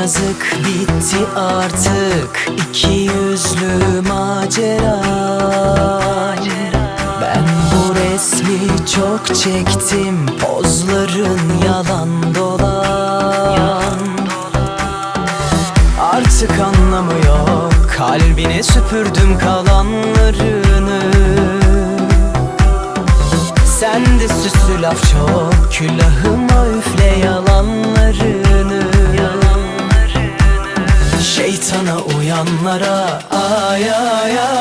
yazık bitti artık iki yüzlü macera. Ben bu resmi çok çektim pozların yalan dolan. Artık anlamı yok kalbine süpürdüm kalanlarını. Sende süslü laf çok Külahıma Şeytana uyanlara. Ay ay ay